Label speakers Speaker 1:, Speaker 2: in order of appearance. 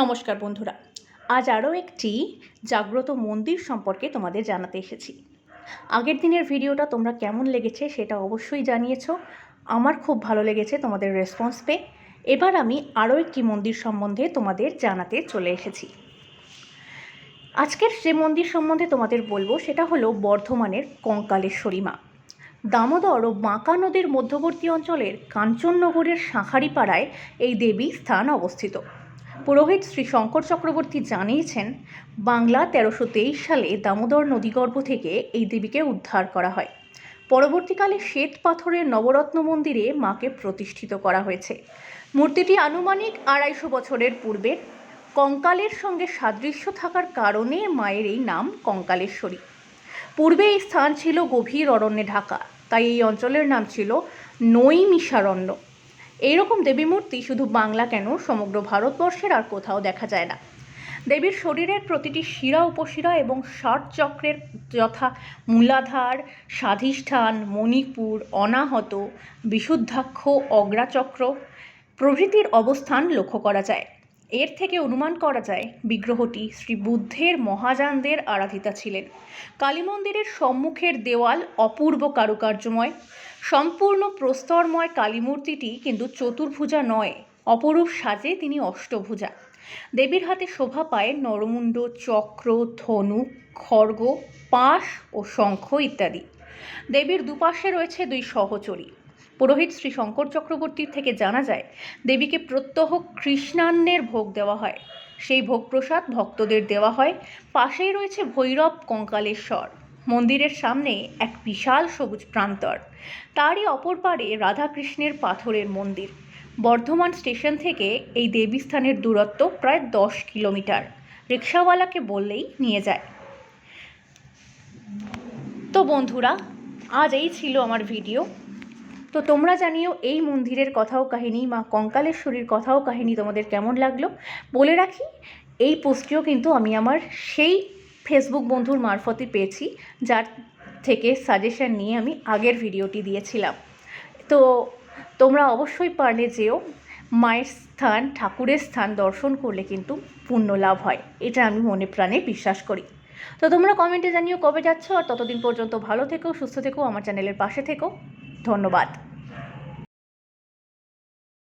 Speaker 1: নমস্কার বন্ধুরা। আজ আরও একটি জাগ্রত মন্দির সম্পর্কে তোমাদের জানাতে এসেছি। আগের দিনের ভিডিওটা তোমরা কেমন লেগেছে সেটা অবশ্যই জানিয়েছো। আমার খুব ভালো লেগেছে তোমাদের রেসপন্স পেয়ে। এবার আমি আরও একটি মন্দির সম্বন্ধে তোমাদের জানাতে চলে এসেছি। আজকের যে মন্দির সম্বন্ধে তোমাদের বলব সেটা হলো বর্ধমানের কঙ্কালেশ্বরী মা। দামোদর ও বাঁকা নদীর মধ্যবর্তী অঞ্চলের কাঞ্চননগরের শাঁখারিপাড়ায় এই দেবী স্থান অবস্থিত। পুরোহিত শ্রী শঙ্কর চক্রবর্তী জানিয়েছেন, বাংলা তেরোশো তেইশ সালে দামোদর নদীগর্ভ থেকে এই দেবীকে উদ্ধার করা হয়। পরবর্তীকালে শ্বেত পাথরের নবরত্ন মন্দিরে মাকে প্রতিষ্ঠিত করা হয়েছে। মূর্তিটি আনুমানিক আড়াইশো বছরের পূর্বের কঙ্কালের সঙ্গে সাদৃশ্য থাকার কারণে মায়ের এই নাম কঙ্কালেশ্বরী। পূর্বে এই স্থান ছিল গভীর অরণ্যে ঢাকা, তাই এই অঞ্চলের নাম ছিল নৈমিষারণ্য। এইরকম দেবী মূর্তি শুধু বাংলা কেন? সমগ্র ভারতবর্ষের আর কোথাও দেখা যায় না। দেবীর শরীরের প্রতিটি শিরা, উপশিরা এবং ষাট চক্রের যথা মূলাধার, স্বাধিষ্ঠান, মণিপুর, অনাহত, বিশুদ্ধাক্ষ, অগ্রাচক্র প্রভৃতির অবস্থান লক্ষ্য করা যায়। এর থেকে অনুমান করা যায়, বিগ্রহটি শ্রী বুদ্ধের মহাযানদের আরাধিতা ছিলেন। কালী মন্দিরের সম্মুখের দেওয়াল অপূর্ব কারুকার্যময়। সম্পূর্ণ প্রস্তরময় কালী মূর্তিটি কিন্তু চতুর্ভুজা নয়, অপরূপ সাজে তিনি অষ্টভুজা। দেবীর হাতে শোভা পায় নরমুণ্ড, চক্র, ধনু, খড়গ, পাশ ও শঙ্খ ইত্যাদি। দেবীর দুপাশে রয়েছে দুই সহচরী। পুরোহিত শ্রী শঙ্কর চক্রবর্তীর থেকে জানা যায়, দেবীকে প্রত্যহ কৃষ্ণান্নের ভোগ দেওয়া হয়। সেই ভোগ প্রসাদ ভক্তদের দেওয়া হয়। পাশেই রয়েছে ভৈরব কঙ্কালেশ্বর। মন্দিরের সামনে এক বিশাল সবুজ প্রান্তর। তারই অপর পারে রাধাকৃষ্ণের পাথরের মন্দির। বর্ধমান স্টেশন থেকে এই দেবীস্থানের দূরত্ব প্রায় দশ কিলোমিটার। রিক্সাওয়ালাকে বললেই নিয়ে যায়। তো বন্ধুরা, আজ এই ছিল আমার ভিডিও। তো তোমরা জানিও এই মন্দিরের কথাও কাহিনী, মা কঙ্কালেশ্বরীর কথাও কাহিনী তোমাদের কেমন লাগল? বলে রাখি, এই পোস্টটিও কিন্তু আমি আমার সেই ফেসবুক বন্ধুর মারফতে পেয়েছি, যার থেকে সাজেশন নিয়ে আমি আগের ভিডিওটি দিয়েছিলাম। তো তোমরা অবশ্যই পারলে যেও, মায়ের স্থান, ঠাকুরের স্থান দর্শন করলে কিন্তু পুণ্য লাভ হয়, এটা আমি মনে প্রাণে বিশ্বাস করি। তো তোমরা কমেন্টে জানিও কবে যাচ্ছ, আর ততদিন পর্যন্ত ভালো থেকো, সুস্থ থেকো, আমার চ্যানেলের পাশে থেকো। ধন্যবাদ।